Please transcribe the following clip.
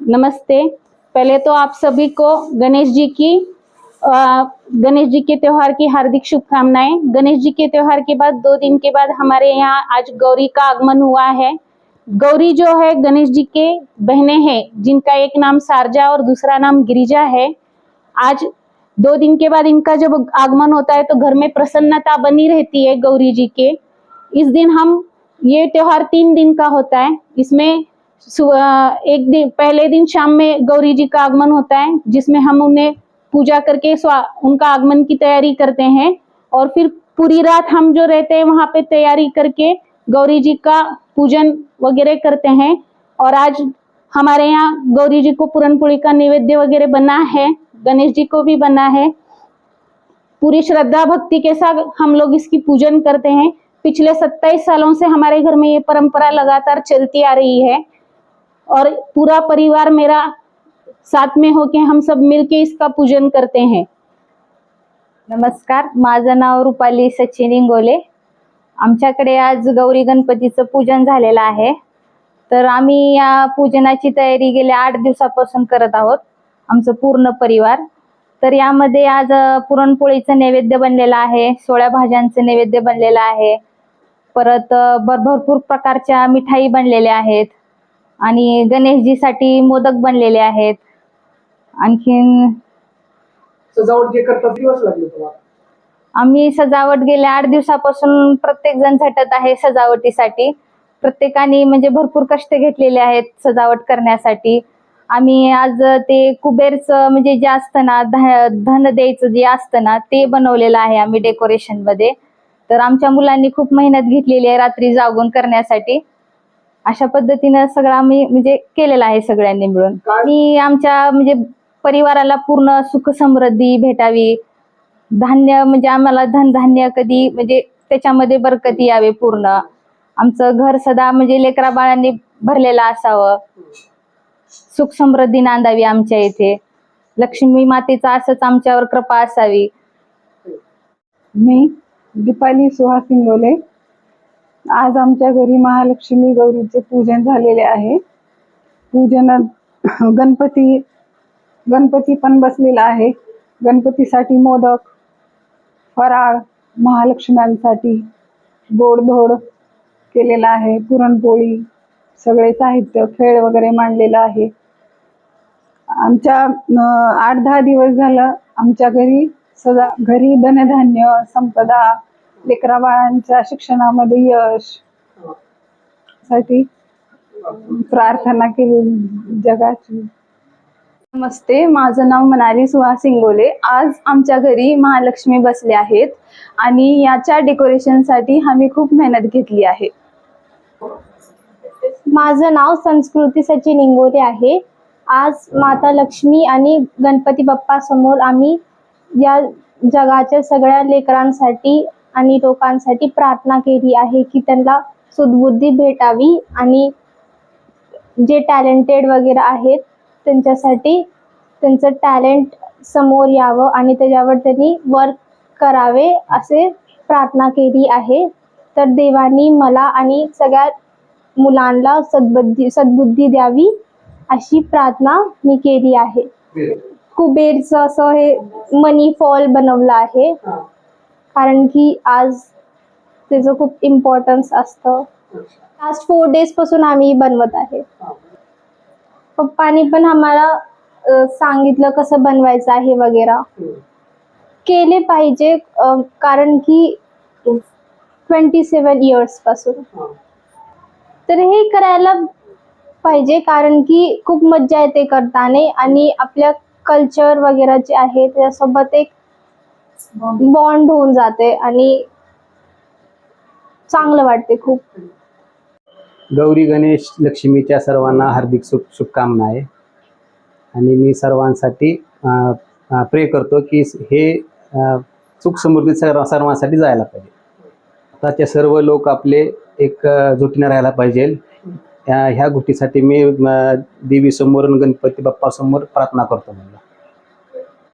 नमस्ते। पहले तो आप सभी को गणेश जी की गणेश जी के त्योहार की हार्दिक शुभकामनाएँ। गणेश जी के त्योहार के बाद, दो दिन के बाद हमारे यहाँ आज गौरी का आगमन हुआ है। गौरी जो है, गणेश जी के बहने हैं, जिनका एक नाम सारजा और दूसरा नाम गिरिजा है। आज दो दिन के बाद इनका जब आगमन होता है तो घर में प्रसन्नता बनी रहती है गौरी जी के। इस दिन हम, ये त्योहार तीन दिन का होता है। इसमें एक दिन, पहले दिन शाम में गौरी जी का आगमन होता है, जिसमें हम उन्हें पूजा करके स्वा, उनका आगमन की तैयारी करते हैं। और फिर पूरी रात हम जो रहते हैं, वहाँ पे तैयारी करके गौरी जी का पूजन वगैरह करते हैं। और आज हमारे यहाँ गौरी जी को पूरनपोली का नैवेद्य वगैरह बना है, गणेश जी को भी बना है। पूरी श्रद्धा भक्ति के साथ हम लोग इसकी पूजन करते हैं। पिछले सत्ताईस सालों से हमारे घर में ये परंपरा लगातार चलती आ रही है। और पूरा परिवार मेरा साथ में होके हम सब मिलके इसका पूजन करते हैं। नमस्कार माझं नाव रुपाली सचिन इंगोले. आमच्याकडे आज गौरी गणपतीचं पूजन झालेलं आहे. तर आम्ही या पूजनाची तयारी गेल्या आठ दिवसापासून करत आहोत आमचं पूर्ण परिवार. तर यामध्ये आज पुरणपोळीचं नैवेद्य बनलेलं आहे सोळ्या भाज्यांचं नैवेद्य बनलेलं आहे. परत भर भरपूर प्रकारच्या मिठाई बनलेल्या आहेत. आणि गणेशजीसाठी मोदक बनलेले आहेत. आणखीन सजावट जे करतात दिवस लागले तुम्हाला? आम्ही सजावट गेल्या आठ दिवसापासून प्रत्येक जण झटत आहे सजावटीसाठी. प्रत्येकाने म्हणजे भरपूर कष्ट घेतलेले आहेत सजावट करण्यासाठी. आम्ही आज ते कुबेरचं म्हणजे जे असतं ना धन द्यायचं जे असतं ना ते बनवलेलं आहे आम्ही डेकोरेशनमध्ये. तर आमच्या मुलांनी खूप मेहनत घेतलेली आहे रात्री जागून करण्यासाठी. अशा पद्धतीनं सगळं आम्ही म्हणजे केलेलं आहे सगळ्यांनी मिळून? आणि आमच्या म्हणजे परिवाराला पूर्ण सुख समृद्धी भेटावी. धान्य म्हणजे आम्हाला धनधान्य कधी म्हणजे त्याच्यामध्ये बरकती यावे पूर्ण. आमचं घर सदा म्हणजे लेकरा बाळांनी भरलेलं असावं. सुख समृद्धी नांदावी आमच्या इथे. लक्ष्मी मातेचा असंच आमच्यावर कृपा असावी. मी दीपाली सुहास इंगोले आज आमच्या घरी महालक्ष्मी गौरीचे पूजन झालेले आहे. पूजनात गणपती गणपती पण बसलेला आहे. गणपतीसाठी मोदक फराळ महालक्ष्म्यांसाठी गोडधोड केलेला आहे. पुरणपोळी सगळे साहित्य खेळ वगैरे मांडलेला आहे. आमच्या आठ दहा दिवस झालं आमच्या घरी सदा घरी धनधान्य संपदा लेकरा बाळांच्या शिक्षणामध्ये यशसाठी प्रार्थना केली जगाची. नमस्ते माझं नाव मनाली सुहास इंगोले आज आमच्या घरी महालक्ष्मी बसले आहेत आणि याच्या डेकोरेशनसाठी आम्ही खूप मेहनत घेतली आहे. माझं नाव संस्कृती सचिन इंगोले आहे. आज माता लक्ष्मी आणि गणपती बाप्पा समोर आम्ही या जगाच्या सगळ्या लेकरांसाठी आणि लोकांसाठी प्रार्थना केली आहे की त्यांना सुदबुद्धी भेटावी आणि जे टॅलेंटेड वगैरे आहेत त्यांच्यासाठी त्यांचं टॅलेंट समोर यावं आणि त्याच्यावर त्यांनी वर्क करावे असे प्रार्थना केली आहे. तर देवानी मला आणि सगळ्या मुलांना सद्बुद्धी सद्बुद्धी द्यावी अशी प्रार्थना मी केली आहे. कुबेरचं असं हे मनी फॉल बनवलं आहे. कारण की आज त्याचं खूप इम्पॉर्टन्स असतं. लास्ट फोर डेजपासून आम्ही बनवत आहे. पप्पानी पण आम्हाला सांगितलं कसं बनवायचं आहे वगैरे. केले पाहिजे कारण की ट्वेंटी सेवन इयर्सपासून. तर हे करायला पाहिजे कारण की खूप मज्जा येते करताना आणि आपल्या कल्चर वगैरे जे आहे त्याच्यासोबत एक बॉन्ड होऊन जाते आणि चांगलं वाटते खूप. गौरी गणेश लक्ष्मीच्या सर्वांना हार्दिक शुभ शुभकामना आहे. आणि मी सर्वांसाठी प्रे करतो की हे सुख समृद्धी सर्व सर्वांसाठी जायला पाहिजे. आताचे सर्व लोक आपले एक जुटीने राहायला पाहिजे. ह्या ह्या गोष्टीसाठी मी देवीसमोर आणि गणपती बाप्पासमोर प्रार्थना करतो मला